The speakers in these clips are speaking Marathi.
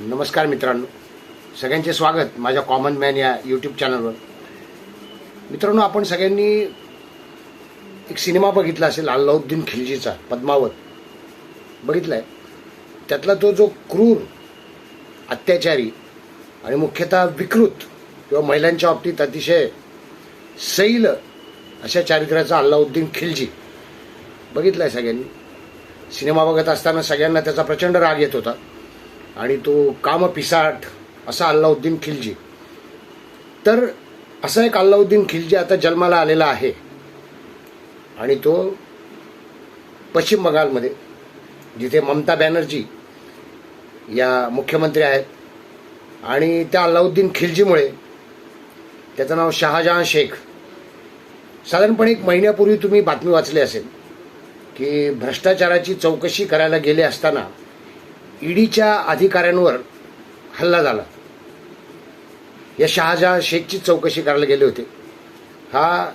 नमस्कार मित्रांनो. सगळ्यांचे स्वागत माझ्या कॉमन मॅन या यूट्यूब चॅनलवर मित्रांनो आपण सगळ्यांनी एक सिनेमा बघितला असेल अल्लाउद्दीन खिलजीचा पद्मावत. बघितला आहे त्यातला तो जो क्रूर अत्याचारी आणि मुख्यतः विकृत किंवा महिलांच्या बाबतीत अतिशय सैल अशा चारित्र्याचा अल्लाउद्दीन खिलजी बघितला आहे सगळ्यांनी. सिनेमा बघत असताना सगळ्यांना त्याचा प्रचंड राग येत होता. आणि तो काम पिसाट असा अल्लाउद्दीन खिलजी. तर असा एक अल्लाउद्दीन खिलजी आता जन्माला आलेला आहे. आणि तो पश्चिम बंगालमध्ये जिथे ममता बॅनर्जी या मुख्यमंत्री आहेत. आणि त्या अल्लाउद्दीन खिलजीमुळे त्याचं नाव शहाजहान शेख. साधारणपणे एक महिन्यापूर्वी तुम्ही बातमी वाचली असेल की भ्रष्टाचाराची चौकशी करायला गेले असताना ईडीच्या अधिकाऱ्यांवर हल्ला झाला. या शहाजहा शेखची चौकशी करायला गेले होते. हा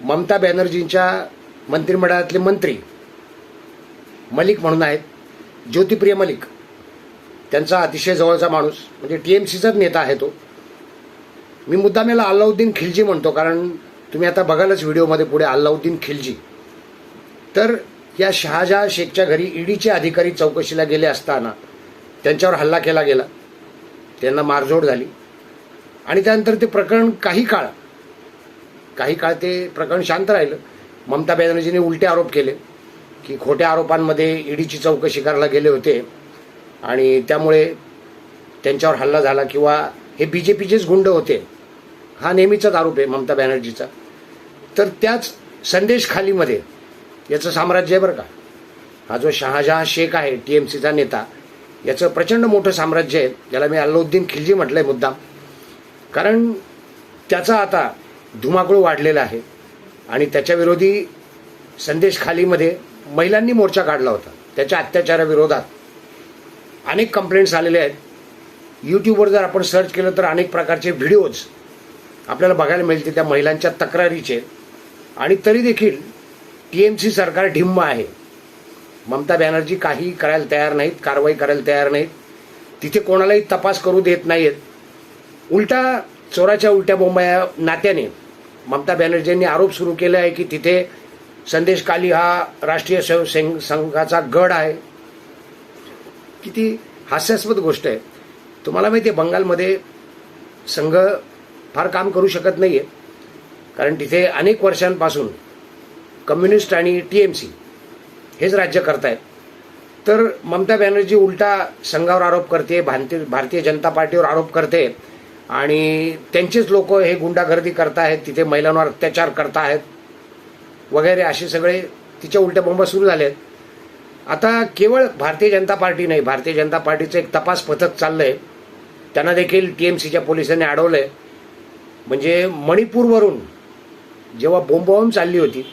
ममता बॅनर्जींच्या मंत्रिमंडळातले मंत्री मलिक म्हणून आहेत. ज्योतिप्रिय मलिक. त्यांचा अतिशय जवळचा माणूस म्हणजे टी एम सीचाच नेता आहे तो. मी मुद्दाम याला अल्लाउद्दीन खिलजी म्हणतो कारण तुम्ही आता बघालच व्हिडिओमध्ये पुढे अल्लाउद्दीन खिलजी. तर या शहाजहा शेखच्या घरी ईडीचे अधिकारी चौकशीला गेले असताना त्यांच्यावर हल्ला केला गेला. त्यांना मारझोड झाली. आणि त्यानंतर ते प्रकरण काही काळ काही काळ ते प्रकरण शांत राहिलं. ममता बॅनर्जीने उलटे आरोप केले की खोट्या आरोपांमध्ये ईडीची चौकशी करायला गेले होते आणि त्यामुळे त्यांच्यावर हल्ला झाला किंवा हे बी जे पीचेच गुंड होते हा नेहमीचाच आरोप आहे ममता बॅनर्जीचा. तर त्याच संदेश खालीमध्ये याचं साम्राज्य आहे बरं का. हा जो शहाजहा शेख आहे टी एम सीचा नेता याचं प्रचंड मोठं साम्राज्य आहे. ज्याला मी अल्लाउद्दीन खिलजी म्हटलंय मुद्दाम. कारण त्याचा आता धुमाकूळ वाढलेला आहे आणि त्याच्याविरोधी संदेश खालीमध्ये महिलांनी मोर्चा काढला होता. त्याच्या अत्याचाराविरोधात अनेक कंप्लेंट्स आलेले आहेत. यूट्यूबवर जर आपण सर्च केलं तर अनेक प्रकारचे व्हिडिओज आपल्याला बघायला मिळते त्या महिलांच्या तक्रारीचे. आणि तरी देखील टीएमसी एम सी सरकार ढिम्म आहे. ममता बॅनर्जी काही करायला तयार नाहीत कारवाई करायला तयार नाहीत. तिथे कोणालाही तपास करू देत नाहीत उलटा चोराच्या उलट्या बोंबाया नात्याने ममता बॅनर्जींनी आरोप सुरू केले आहे की तिथे संदेश काली हा राष्ट्रीय स्वयंसेवक संघाचा गड आहे. किती हास्यास्पद गोष्ट आहे. तुम्हाला माहिती आहे बंगालमध्ये संघ फार काम करू शकत नाही आहे कारण तिथे अनेक वर्षांपासून कम्युनिस्ट आणि टी एम सी हेच राज्य करतायत. तर ममता बॅनर्जी उलटा संघावर आरोप करते भारतीय भारतीय जनता पार्टीवर आरोप करते आणि त्यांचेच लोक हे गुंडागर्दी करतायत तिथे महिलांवर अत्याचार करतायत वगैरे असे सगळे तिच्या उलट्या बोंबा सुरू झालेत. आता केवळ भारतीय जनता पार्टी नाही भारतीय जनता पार्टीचं एक तपास पथक चाललंय. त्यांना देखील टी एम सीच्या पोलिसांनी अडवलंय. म्हणजे मणिपूरवरून जेव्हा बोंबॉम्ब चालली होती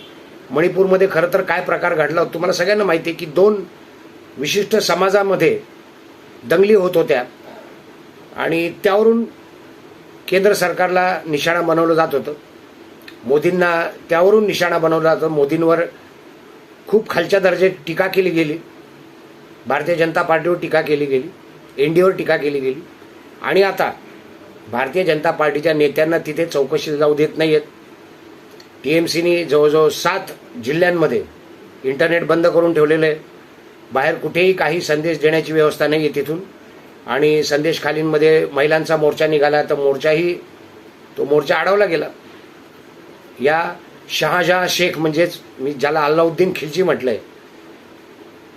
मणिपूरमध्ये खरं तर काय प्रकार घडला होता तुम्हाला सगळ्यांना माहिती आहे की दोन विशिष्ट समाजामध्ये दंगली होत होत्या. आणि त्यावरून केंद्र सरकारला निशाणा बनवलं जात होतं. मोदींना त्यावरून निशाणा बनवलं जातं मोदींवर खूप खालच्या दर्जाची टीका केली गेली. भारतीय जनता पार्टीवर टीका केली गेली. एन डीवर टीका केली गेली. आणि आता भारतीय जनता पार्टीच्या नेत्यांना तिथे चौकशीला जाऊ देत नाही आहेत टीएमसीनी एम सीनी जवळजवळ सात जिल्ह्यांमध्ये इंटरनेट बंद करून ठेवलेलं आहे. बाहेर कुठेही काही संदेश देण्याची व्यवस्था नाही आहे तिथून. आणि संदेश खालींमध्ये महिलांचा मोर्चा निघाला तर मोर्चाही तो मोर्चा अडवला गेला. या शहाजहा शेख म्हणजेच मी ज्याला अल्लाउद्दीन खिलजी म्हटलंय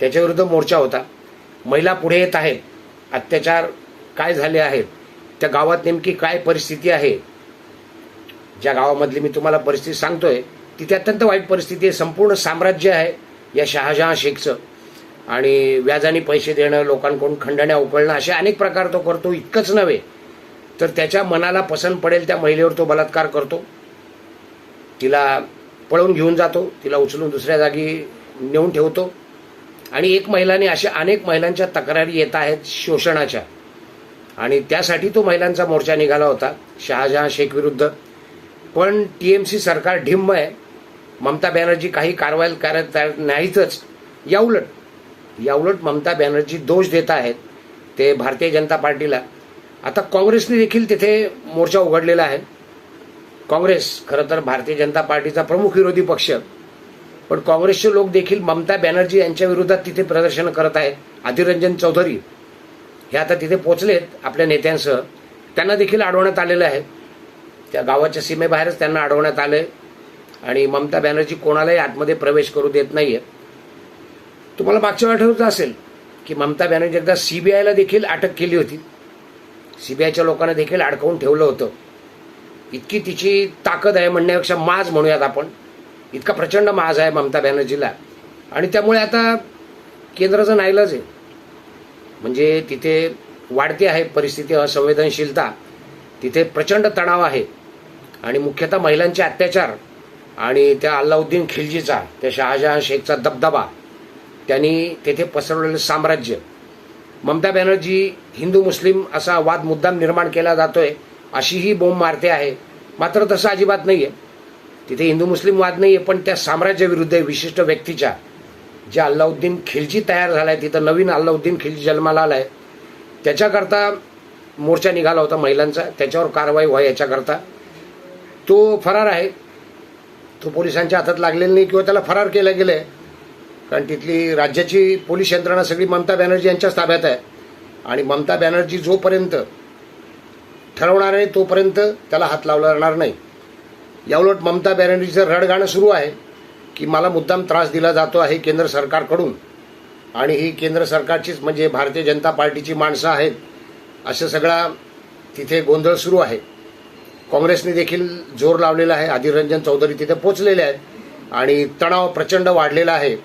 त्याच्याविरुद्ध मोर्चा होता. महिला पुढे येत आहेत. अत्याचार काय झाले आहेत? त्या गावात नेमकी काय परिस्थिती आहे? ज्या गावामधली मी तुम्हाला परिस्थिती सांगतोय तिथे अत्यंत वाईट परिस्थिती आहे. संपूर्ण साम्राज्य आहे या शहाजहा शेखचं. आणि व्याजाने पैसे देणं लोकांकडून खंडण्या उकळणं असे अनेक प्रकार तो करतो. इतकंच नव्हे तर त्याच्या मनाला पसंत पडेल त्या महिलेवर तो बलात्कार करतो. तिला पळवून घेऊन जातो तिला उचलून दुसऱ्या जागी नेऊन ठेवतो. आणि एक महिलाने अशा अनेक महिलांच्या तक्रारी येत आहेत शोषणाच्या. आणि त्यासाठी तो महिलांचा मोर्चा निघाला होता शहाजहा शेख विरुद्ध. पण टी एम सी सरकार ढिम्म आहे. ममता बॅनर्जी काही कारवाई करत नाहीतच. याउलट याउलट ममता बॅनर्जी दोष देत आहेत ते भारतीय जनता पार्टीला. आता काँग्रेसने देखील तिथे मोर्चा उघडलेला आहे. काँग्रेस खरं तर भारतीय जनता पार्टीचा प्रमुख विरोधी पक्ष. पण काँग्रेसचे लोक देखील ममता बॅनर्जी यांच्या विरोधात तिथे प्रदर्शन करत आहेत. अधिरंजन चौधरी हे आता तिथे पोचलेत आपल्या नेत्यांसह. त्यांना देखील अडवण्यात आलेलं आहे. त्या गावाच्या सीमेबाहेरच त्यांना अडवण्यात आलंय. आणि ममता बॅनर्जी कोणालाही आतमध्ये प्रवेश करू देत नाहीये. तुम्हाला मागच्या आठवत असेल की ममता बॅनर्जी एकदा सीबीआयला देखील अटक केली होती. सीबीआयच्या लोकांना देखील अडकवून ठेवलं होतं. इतकी तिची ताकद आहे म्हणण्यापेक्षा माज म्हणूयात आपण. इतका प्रचंड माज आहे ममता बॅनर्जीला. आणि त्यामुळे आता केंद्राचं नाईलाज आहे. म्हणजे तिथे वाढती आहे परिस्थिती असंवेदनशीलता. तिथे प्रचंड तणाव आहे. आणि मुख्यतः महिलांचे अत्याचार आणि त्या अल्लाउद्दीन खिलजीचा त्या शहाजहान शेखचा दबदबा त्यांनी तेथे पसरवलेलं साम्राज्य. ममता बॅनर्जी हिंदू मुस्लिम असा वाद मुद्दाम निर्माण केला जातोय अशीही बोंब मारते आहे. मात्र तसं अजिबात नाही आहे तिथे हिंदू मुस्लिम वाद नाही आहे पण त्या साम्राज्याविरुद्ध विशिष्ट व्यक्तीच्या जे अल्लाउद्दीन खिलजी तयार झालाय तिथं नवीन अल्लाउद्दीन खिलजी जन्माला आलाय त्याच्याकरता मोर्चा निघाला होता महिलांचा त्याच्यावर कारवाई व्हा याच्याकरता. तो फरार आहे. तो पोलिसांच्या हातात लागलेला नाही किंवा त्याला फरार केलं आहे कारण तिथली राज्याची पोलीस यंत्रणा सगळी ममता बॅनर्जी यांच्याच ताब्यात आहे. आणि ममता बॅनर्जी जोपर्यंत ठरवणार आहे तोपर्यंत त्याला हात लावला जाणार नाही. याउलट ममता बॅनर्जीचं रडगाणं सुरू आहे की मला मुद्दाम त्रास दिला जातो आहे केंद्र सरकारकडून. आणि ही केंद्र सरकारचीच म्हणजे भारतीय जनता पार्टीची माणसं आहेत. असं सगळा तिथे गोंधळ सुरू आहे. काँग्रेसने देखील जोर लावलेला आहे. अधिरंजन चौधरी तिथे पोचलेले आहेत. आणि तणाव प्रचंड वाढलेला आहे.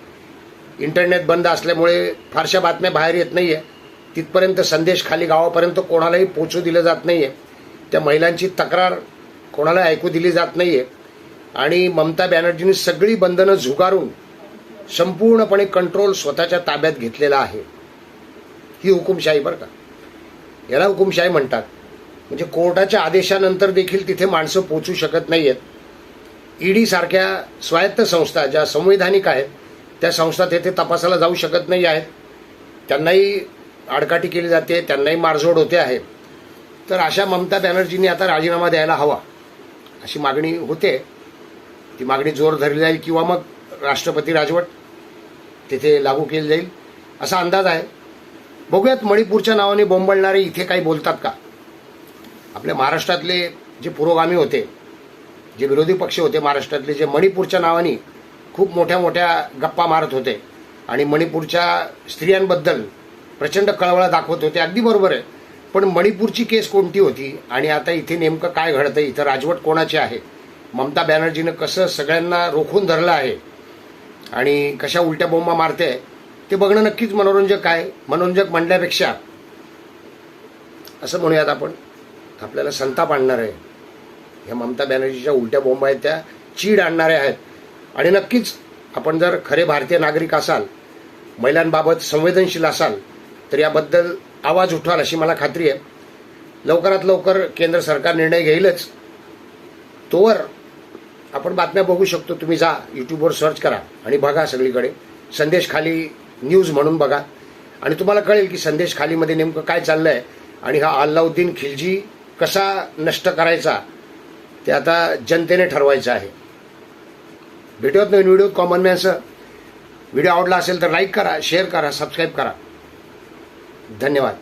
इंटरनेट बंद असल्यामुळे फारशा बातम्या बाहेर येत नाही आहे तिथपर्यंत संदेश खाली गावापर्यंत कोणालाही पोचू दिलं जात नाही आहे त्या महिलांची तक्रार कोणाला ऐकू दिली जात नाही आहे आणि ममता बॅनर्जींनी सगळी बंधनं झुगारून संपूर्णपणे कंट्रोल स्वतःच्या ताब्यात घेतलेला आहे. ही हुकुमशाही बरं का? याला हुकुमशाही म्हणतात. म्हणजे कोर्टाच्या आदेशानंतर देखील तिथे माणसं पोचू शकत नाही आहेत ईडी सारख्या स्वायत्त संस्था ज्या संवैधानिक आहेत त्या संस्था तेथे तपासाला जाऊ शकत नाही आहेत. त्यांनाही आडकाठी केली जाते त्यांनाही मारझोड होते आहे. तर अशा ममता बॅनर्जींनी आता राजीनामा द्यायला हवा अशी मागणी होते. ती मागणी जोर धरली जाईल किंवा मग राष्ट्रपती राजवट तिथे लागू केली जाईल असा अंदाज आहे. बघूयात मणिपूरच्या नावाने बोंबळणारे इथे काही बोलतात का? आपल्या महाराष्ट्रातले जे पुरोगामी होते जे विरोधी पक्ष होते महाराष्ट्रातले जे मणिपूरच्या नावाने खूप मोठ्या मोठ्या गप्पा मारत होते आणि मणिपूरच्या स्त्रियांबद्दल प्रचंड कळवळा दाखवत होते अगदी बरोबर आहे. पण मणिपूरची केस कोणती होती आणि आता इथे नेमकं काय घडतं इथं राजवट कोणाची आहे ममता बॅनर्जीनं कसं सगळ्यांना रोखून धरलं आहे आणि कशा उलट्या बोंबा मारते ते बघणं नक्कीच मनोरंजक आहे. मनोरंजक म्हणण्यापेक्षा असं म्हणूयात आपण. आपल्याला संताप आणणार आहे. ह्या ममता बॅनर्जीच्या उलट्या बोंबा आहेत त्या चीड आणणाऱ्या आहेत. आणि नक्कीच आपण जर खरे भारतीय नागरिक असाल महिलांबाबत संवेदनशील असाल तर याबद्दल आवाज उठवाल अशी मला खात्री आहे. लवकरात लवकर केंद्र सरकार निर्णय घेईलच. तोवर आपण बातम्या बघू शकतो. तुम्ही जा यूट्यूबवर सर्च करा आणि बघा सगळीकडे. संदेश खाली न्यूज म्हणून बघा. आणि तुम्हाला कळेल की संदेश खालीमध्ये नेमकं काय चाललं आहे आणि हा अल्लाउद्दीन खिलजी कसा नष्ट करायचा ते आता जनतेने ठरवायचं आहे. भेटूयात नवीन व्हिडिओ कॉमन मॅनसह व्हिडिओ आवडला असेल तर लाईक करा शेअर करा सबस्क्राईब करा. धन्यवाद.